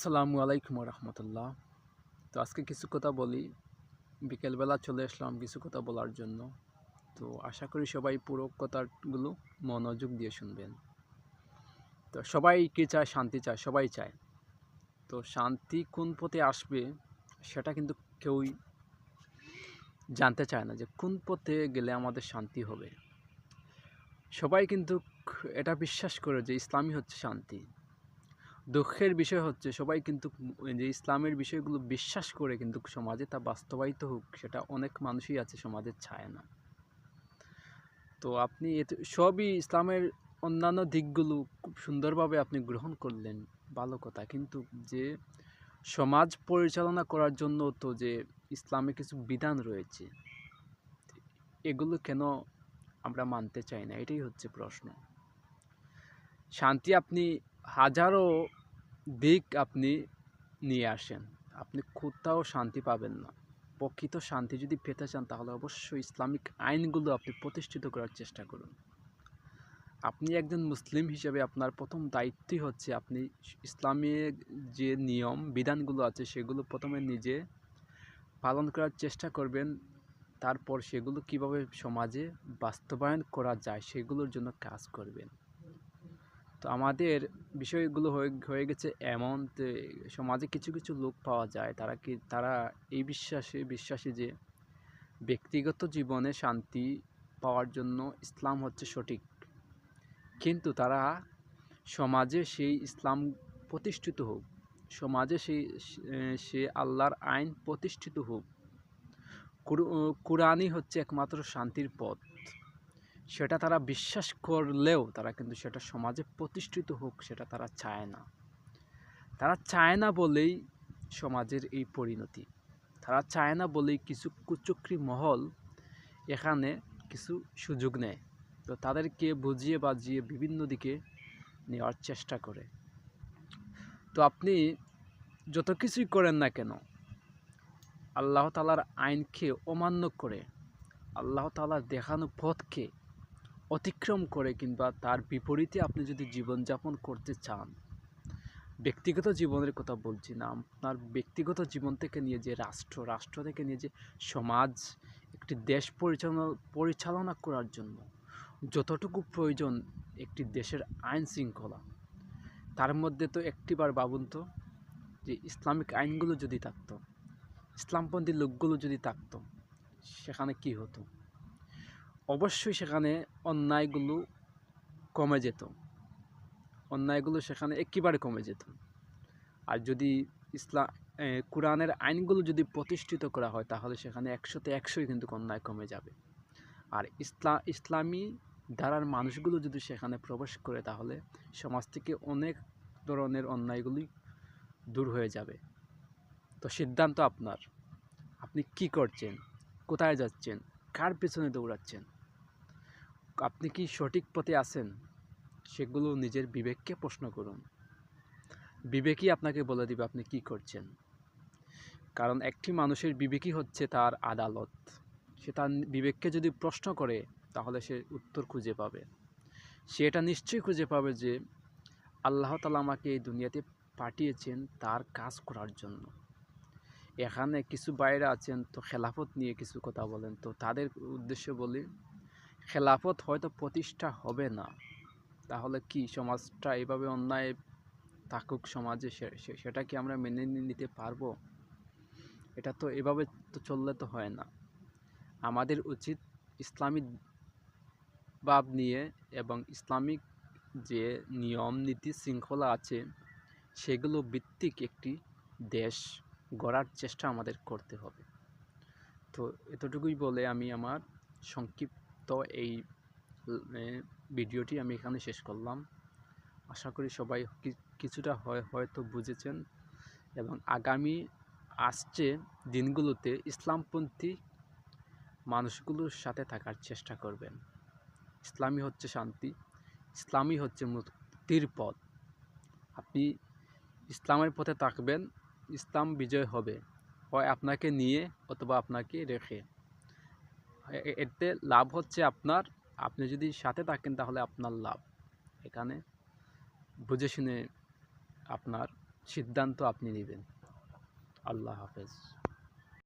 আসসালামু আলাইকুম রহমতুল্লাহ। তো আজকে কিছু কথা বলি। বিকেলবেলা চলে আসলাম কিছু কথা বলার জন্য। তো আশা করি সবাই পুরো কথাগুলো মনোযোগ দিয়ে শুনবেন। তো সবাই কী চায়, শান্তি চায়? সবাই চায়। তো শান্তি কোন পথে আসবে সেটা কিন্তু কেউই জানতে চায় না যে কোন পথে গেলে আমাদের শান্তি হবে। সবাই কিন্তু এটা বিশ্বাস করে যে ইসলামই হচ্ছে শান্তি। দুঃখের বিষয় হচ্ছে সবাই কিন্তু যে ইসলামের বিষয়গুলো বিশ্বাস করে কিন্তু সমাজে তা বাস্তবায়িত হোক, সেটা অনেক মানুষই আছে সমাজে চায় না। তো আপনি এতে, সবই ইসলামের অন্যান্য দিকগুলো খুব সুন্দরভাবে আপনি গ্রহণ করলেন, ভালো কথা। কিন্তু যে সমাজ পরিচালনা করার জন্য তো যে ইসলামে কিছু বিধান রয়েছে, এগুলো কেন আমরা মানতে চাই না? এটাই হচ্ছে প্রশ্ন। শান্তি আপনি হাজারো দিক আপনি নিয়ে আসেন। আপনি কোথাও শান্তি পাবেন না। প্রকৃত শান্তি যদি পেতে চান, তাহলে অবশ্যই ইসলামিক আইনগুলো আপনি প্রতিষ্ঠিত করার চেষ্টা করুন। আপনি একজন মুসলিম হিসেবে আপনার প্রথম দায়িত্বই হচ্ছে আপনি ইসলামের যে নিয়ম, বিধানগুলো আছে, সেগুলো প্রথমে নিজে পালন করার চেষ্টা করবেন। তারপর সেগুলো কীভাবে সমাজে বাস্তবায়ন করা যায়, সেগুলোর জন্য কাজ করবেন। তো আমাদের বিষয়গুলো হয়ে হয়ে গেছে এমন সমাজে কিছু কিছু লোক পাওয়া যায়, তারা কি, তারা এই বিশ্বাসে, বিশ্বাসী যে ব্যক্তিগত জীবনে শান্তি পাওয়ার জন্য ইসলাম হচ্ছে সঠিক। কিন্তু তারা সমাজে সেই ইসলাম প্রতিষ্ঠিত হোক, সমাজে সেই সে আল্লাহর আইন প্রতিষ্ঠিত হোক কুরআনই হচ্ছে একমাত্র শান্তির পথ। সেটা তারা বিশ্বাস করলেও তারা কিন্তু সেটা সমাজে প্রতিষ্ঠিত হোক, সেটা তারা চায় না। তারা চায় না বলেই সমাজের এই পরিণতি। তারা চায় না বলেই কিছু কুচক্রি মহল এখানে কিছু সুযোগ নেয়। তো তাদেরকে বুঝিয়ে বাজিয়ে বিভিন্ন দিকে নেওয়ার চেষ্টা করে। তো আপনি যত কিছুই করেন না কেন, আল্লাহ তালার আইনকে অমান্য করে, আল্লাহ তালার দেখানো পথকে অতিক্রম করে কিংবা তার বিপরীতে আপনি যদি জীবনযাপন করতে চান, ব্যক্তিগত জীবনের কথা বলছি না, আপনার ব্যক্তিগত জীবন থেকে নিয়ে যে রাষ্ট্র রাষ্ট্র থেকে নিয়ে যে সমাজ, একটি দেশ পরিচালনা পরিচালনা করার জন্য যতটুকু প্রয়োজন একটি দেশের আইন শৃঙ্খলা, তার মধ্যে তো একটিবার ভাবুন তো যে ইসলামিক আইনগুলো যদি থাকতো, ইসলামপন্থী লোকগুলো যদি থাকতো, সেখানে কি হতো? অবশ্যই সেখানে অন্যায়গুলো কমে যেত। অন্যায়গুলো সেখানে একেবারে কমে যেত। আর যদি ইসলাম কোরআনের আইনগুলো যদি প্রতিষ্ঠিত করা হয়, তাহলে সেখানে একশোতে একশোই কিন্তু অন্যায় কমে যাবে। আর ইসলাম ইসলামী ধারার মানুষগুলো যদি সেখানে প্রবেশ করে, তাহলে সমাজ থেকে অনেক ধরনের অন্যায়গুলি দূর হয়ে যাবে। তো সিদ্ধান্ত আপনার। আপনি কি করছেন? কোথায় যাচ্ছেন? কার পেছনে দৌড়াচ্ছেন? আপনি কি সঠিক পথে আছেন? সেগুলো নিজের বিবেককে প্রশ্ন করুন। বিবেকই আপনাকে বলে দিবে আপনি কি করছেন। কারণ একটি মানুষের বিবেকই হচ্ছে তার আদালত। সে তার বিবেককে যদি প্রশ্ন করে, তাহলে সে উত্তর খুঁজে পাবে। সে এটা নিশ্চয়ই খুঁজে পাবে যে, আল্লাহ তালা আমাকে এই দুনিয়াতে পাঠিয়েছেন তার কাজ করার জন্য। এখানে কিছু বাইরে আছেন, তো খেলাফত নিয়ে কিছু কথা বলেন। তো তাদের উদ্দেশ্য বলি, খেলাফত হয়তো প্রতিষ্ঠা হবে না। তাহলে কি সমাজটা এভাবে অন্যায় থাকুক সমাজে সেটা কি আমরা মেনে নিতে পারব? এটা তো এভাবে তো চললে তো হয় না। আমাদের উচিত ইসলামিক ভাব নিয়ে এবং ইসলামিক যে নিয়ম নীতি শৃঙ্খলা আছে, সেগুলো ভিত্তিক একটি দেশ গড়ার চেষ্টা আমাদের করতে হবে। তো এতটুকুই বলে আমি আমার সংক্ষিপ্ত এই ভিডিওটি আমি এখানে শেষ করলাম। আশা করি সবাই কিছুটা হয়, হয়তো বুঝেছেন। এবং আগামী, আসছে দিনগুলোতে ইসলামপন্থী মানুষগুলোর সাথে থাকার চেষ্টা করবেন। ইসলামী হচ্ছে শান্তি, ইসলামই হচ্ছে মুক্তির পথ। আপনি ইসলামের পথে থাকবেন ইসলাম বিজয় হবে, হয় আপনাকে নিয়ে অথবা আপনাকে রেখে। এতে লাভ হচ্ছে আপনার, আপনি যদি সাথে থাকেন তাহলে আপনার লাভ। এখানে বুঝে শুনে আপনার সিদ্ধান্ত আপনি নেবেন। আল্লাহ হাফেজ।